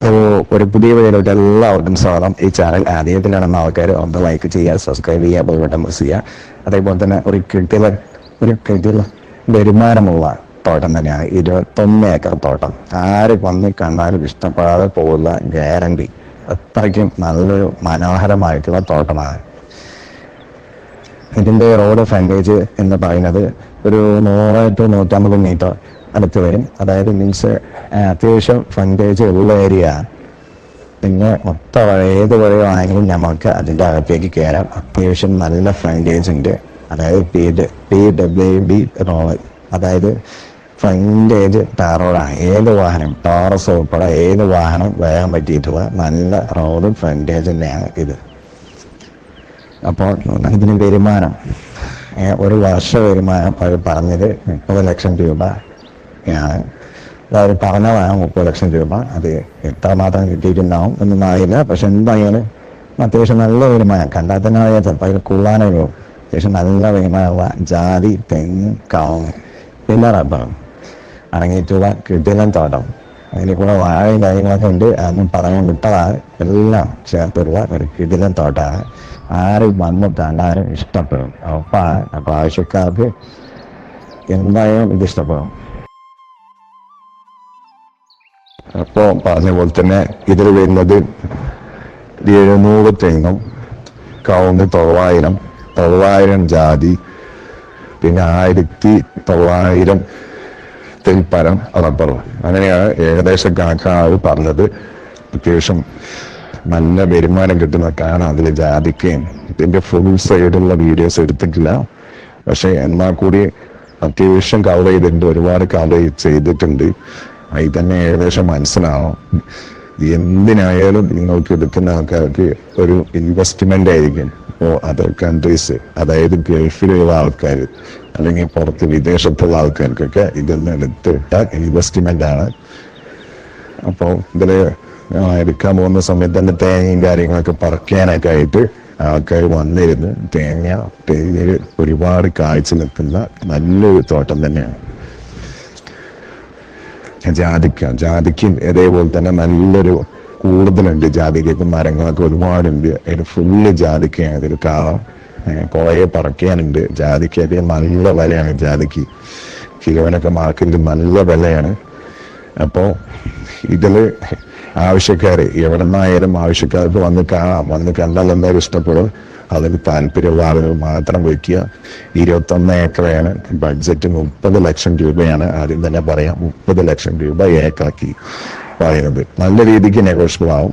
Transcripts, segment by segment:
ഒരു പുതിയ വീഡിയോയിലോട്ട് എല്ലാവർക്കും സ്വാഗതം. ഈ ചാനൽ ആദ്യത്തിലാണെന്ന ആൾക്കാർ ഒന്ന് ലൈക്ക് ചെയ്യുക സബ്സ്ക്രൈബ് ചെയ്യുക ബെൽ മിസ് ചെയ്യുക. അതേപോലെ തന്നെ ഒരു കിട്ടിയ ഒരു കിട്ടിയ വരുമാനമുള്ള തോട്ടം തന്നെയാണ്. ഇരുപത്തൊന്ന് ഏക്കർ തോട്ടം. ആര് വന്ന് കണ്ടാലും ഇഷ്ടപ്പെടാതെ പോകുന്ന ഗ്യാരണ്ടി അത്രയ്ക്കും നല്ലൊരു മനോഹരമായിട്ടുള്ള തോട്ടമാണ്. ഇതിന്റെ റോഡ് ഫ്രണ്ടേജ് എന്ന് പറയുന്നത് ഒരു നൂറ് ടു നൂറ്റമ്പത് മീറ്റർ അടുത്ത് വരും അതായത് മീൻസ് അത്യാവശ്യം ഫ്രണ്ടേജ് ഉള്ള ഏരിയ പിന്നെ മൊത്ത ഏത് ഏത് വഴിയാണെങ്കിലും നമുക്ക് അതിന്റെ അകത്തേക്ക് കയറാം അത്യാവശ്യം നല്ല ഫ്രണ്ടേജ് ഉണ്ട്. അതായത് P P W B road അതായത് ഫ്രണ്ടേജ് ടാർ റോഡാണ് ഏത് വാഹനം ടാറസ് ഉൾപ്പെടെ ഏത് വാഹനം വേഗം പറ്റിയിട്ടുള്ള നല്ല റോഡ് ഫ്രണ്ടേജ് തന്നെയാണ് ഇത്. അപ്പോൾ ഇതിന് വരുമാനം ഒരു വർഷ വരുമാനം അവർ പറഞ്ഞത് മുപ്പത് ലക്ഷം രൂപ അതായത് പറഞ്ഞതാണ് മുപ്പത് ലക്ഷം രൂപ. അത് എത്രമാത്രം കിട്ടിയിട്ടുണ്ടാവും എന്നൊന്നും അറിയില്ല. പക്ഷെ എന്തായാലും അത്യാവശ്യം നല്ല വരുമാനം. കണ്ടാൽ തന്നെ അറിയാം ചിലപ്പോൾ അതിൽ കൊള്ളാനൊരു അത്യാവശ്യം നല്ല വരുമാനമുള്ള ജാതി തെങ്ങ് കവുങ്ങ് പിന്നെ റബ്ബർ അടങ്ങിയിട്ടുള്ള കിടിലൻ തോട്ടം. അതിൽ കൂടെ വാഴയും കാര്യങ്ങളൊക്കെ ഉണ്ട്. അതൊന്നും പറയാൻ വിട്ടതാണ്. എല്ലാം ചേർത്തുള്ള ഒരു കിടിലൻ തോട്ടമാണ്. ആരും വന്നിട്ടാണ്ട് ആരും ഇഷ്ടപ്പെടും. അപ്പം അപ്പോൾ ആവശ്യക്കാർക്ക് എന്തായാലും ഇത് ഇഷ്ടപ്പെടും. അപ്പോൾ പറഞ്ഞ പോലെ തന്നെ ഇതിൽ വരുന്നത് എഴുന്നൂറ് തെങ്ങും കവുങ്ങ് തൊള്ളായിരം തൊള്ളായിരം ജാതി പിന്നെ ആയിരത്തി തൊള്ളായിരം തെൽപ്പരം റബ്ബർ. അങ്ങനെയാണ് ഏകദേശം കണക്കാവ് പറഞ്ഞത്. അത്യാവശ്യം നല്ല വരുമാനം കിട്ടുന്നതൊക്കെയാണ് അതിൽ ജാതിക്കുകയും ഇതിന്റെ ഫുൾ സൈഡുള്ള വീഡിയോസ് എടുത്തിട്ടില്ല. പക്ഷേ എന്നാൽ കൂടി അത്യാവശ്യം കവർ ചെയ്തിട്ടുണ്ട് ഒരുപാട് കവർ ചെയ്തിട്ടുണ്ട്. അതിൽ തന്നെ ഏകദേശം മനസ്സിലാവും. എന്തിനായാലും നിങ്ങൾക്ക് എടുക്കുന്ന ആൾക്കാർക്ക് ഒരു ഇൻവെസ്റ്റ്മെന്റ് ആയിരിക്കും. ഇപ്പോൾ അതർ കൺട്രീസ് അതായത് ഗൾഫിലുള്ള ആൾക്കാർ അല്ലെങ്കിൽ പുറത്ത് വിദേശത്തുള്ള ആൾക്കാർക്കൊക്കെ ഇതൊന്നും എടുത്തിട്ട ഇൻവെസ്റ്റ്മെന്റ് ആണ്. അപ്പോൾ ഇതിൽ എടുക്കാൻ പോകുന്ന സമയത്ത് തന്നെ തേങ്ങയും കാര്യങ്ങളൊക്കെ പറിക്കാനൊക്കെ ആയിട്ട് ആൾക്കാർ വന്നിരുന്ന്. തേങ്ങ തേങ്ങയിൽ ഒരുപാട് കാഴ്ച നിൽക്കുന്ന നല്ലൊരു തോട്ടം തന്നെയാണ്. ജാതിക്ക ജാതിക്കും ഇതേപോലെ തന്നെ നല്ലൊരു കൂടുതലുണ്ട് ജാതിക്കൊക്കെ മരങ്ങളൊക്കെ ഒരുപാടുണ്ട്. അതിന് ഫുള്ള് ജാതിക്കയാണ് ഇതിൽ കാവ കുറേ പറക്കാനുണ്ട്. ജാതിക്കൊക്കെ നല്ല വിലയാണ് ജാതിക്ക്. കിലോനൊക്കെ മാർക്കറ്റിൽ നല്ല വിലയാണ്. അപ്പോൾ ഇതിൽ ആവശ്യക്കാർ എവിടെ നിന്നായാലും ആവശ്യക്കാർക്ക് വന്ന് കാണാം. വന്ന് കണ്ടാൽ എന്തായാലും ഇഷ്ടപ്പെടും. അതിന് താല്പര്യമുള്ള ആളുകൾ മാത്രം വയ്ക്കുക. ഇരുപത്തൊന്ന് ഏക്കറയാണ് ബഡ്ജറ്റ് മുപ്പത് ലക്ഷം രൂപയാണ് ആദ്യം തന്നെ പറയാം. മുപ്പത് ലക്ഷം രൂപ ഏക്കറാക്കി പറയുന്നത്. നല്ല രീതിക്ക് നെഗോഷ്യബിൾ ആവും.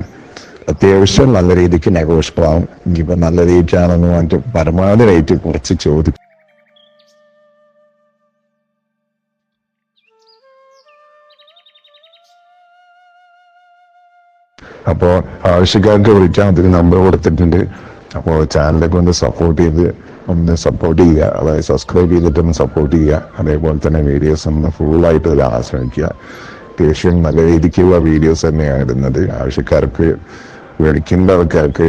അത്യാവശ്യം നല്ല രീതിക്ക് നെഗോഷ്യബിൾ ആവും. ഇനിയിപ്പോൾ നല്ല രീതിക്കാണെന്ന് പറഞ്ഞിട്ട് പരമാവധി റേറ്റ് കുറച്ച് ചോദിക്കും. അപ്പോൾ ആവശ്യക്കാർക്ക് വിളിക്കാൻ അതിന് നമ്പർ കൊടുത്തിട്ടുണ്ട്. അപ്പോൾ ചാനലൊക്കെ ഒന്ന് സപ്പോർട്ട് ചെയ്ത് ഒന്ന് സപ്പോർട്ട് ചെയ്യുക. അതായത് സബ്സ്ക്രൈബ് ചെയ്തിട്ട് ഒന്ന് സപ്പോർട്ട് ചെയ്യുക. അതേപോലെ തന്നെ വീഡിയോസ് ഒന്ന് ഫുള്ളായിട്ട് കാണാൻ ആശ്രമിക്കുക അത്യാവശ്യം നല്ല രീതിക്കുള്ള വീഡിയോസ് തന്നെയാണ് ഇടുന്നത്. ആവശ്യക്കാർക്ക് വിളിക്കേണ്ട ആൾക്കാർക്ക്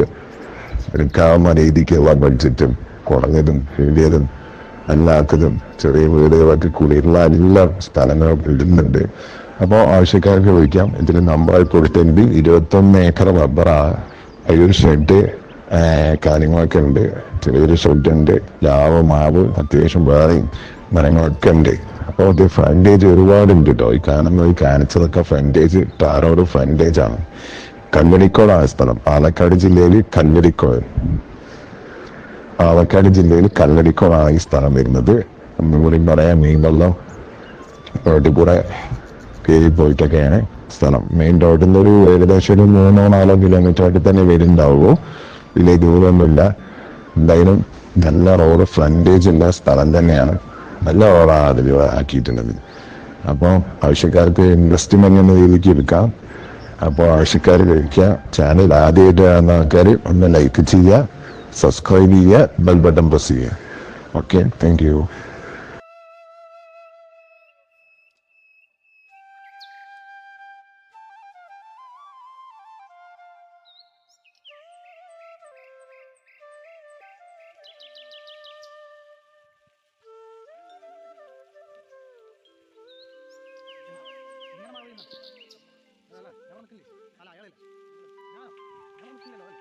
എടുക്കാവുന്ന രീതിക്കുള്ള ബഡ്ജറ്റും കുറഞ്ഞതും വലിയതും അല്ലാത്തതും ചെറിയ വീടുകളൊക്കെ കൂടിയുള്ള എല്ലാ സ്ഥലങ്ങളും ഇടുന്നുണ്ട്. അപ്പോൾ ആവശ്യക്കാർക്ക് വിളിക്കാം. ഇതിൽ നമ്പറായി കൊടുത്തിട്ടുണ്ട് ഇരുപത്തൊന്ന് ഏക്കർ റബ്ബറാണ് അതിലൊരു ഷെഡ് കാര്യങ്ങളൊക്കെ ഉണ്ട്. ചെറിയൊരു ഷെഡ് ഉണ്ട്. ലാവ് മാവ് അത്യാവശ്യം വേറെയും മരങ്ങളൊക്കെ ഉണ്ട്. അപ്പോൾ ഇത് ഫ്രണ്ടേജ് ഒരുപാടുണ്ട് കേട്ടോ ഈ കാണുന്ന ഈ കാണിച്ചതൊക്കെ ഫ്രണ്ടേജ് ടാറോട് ഫ്രണ്ടേജ് ആണ്. കല്ലടിക്കോടാണ് സ്ഥലം. പാലക്കാട് ജില്ലയിൽ കല്ലടിക്കോട് പാലക്കാട് ജില്ലയിൽ കല്ലടിക്കോടാണ് ഈ സ്ഥലം വരുന്നത്. ഒന്നുകൂടി പറയാം. മീൻവെള്ളം റോഡിൽ കൂടെ കയറി പോയിട്ടൊക്കെയാണ് സ്ഥലം. മെയിൻ റോഡിൽ നിന്ന് ഒരു ഏകദേശം ഒരു മൂന്നോ നാലോ കിലോമീറ്റർ ആയിട്ട് തന്നെ വരുന്നുണ്ടാവുമോ വലിയ ദൂരമൊന്നുമില്ല. എന്തായാലും നല്ല റോഡ് ഫ്രണ്ടേജ് ഉള്ള സ്ഥലം തന്നെയാണ്. നല്ല റോഡാണ് അതിൽ ആക്കിയിട്ടുള്ളത്. അപ്പോൾ ആവശ്യക്കാർക്ക് ഇൻവെസ്റ്റ്മെന്റ് എന്ന രീതിക്ക് എടുക്കാം. അപ്പോൾ ആവശ്യക്കാർ കഴിക്കുക. ചാനൽ ആദ്യമായിട്ട് കാണുന്ന ആൾക്കാർ ഒന്ന് ലൈക്ക് ചെയ്യുക. സബ്സ്ക്രൈബ് ചെയ്യുക. ബെൽ ബട്ടൺ പ്രസ് ചെയ്യുക. ഓക്കെ താങ്ക് യു അതല്ല, ഞാൻ നിൽക്കില്ലേ അല്ല അയാളില്ല ഞാൻ ഞാൻ അല്ലേ?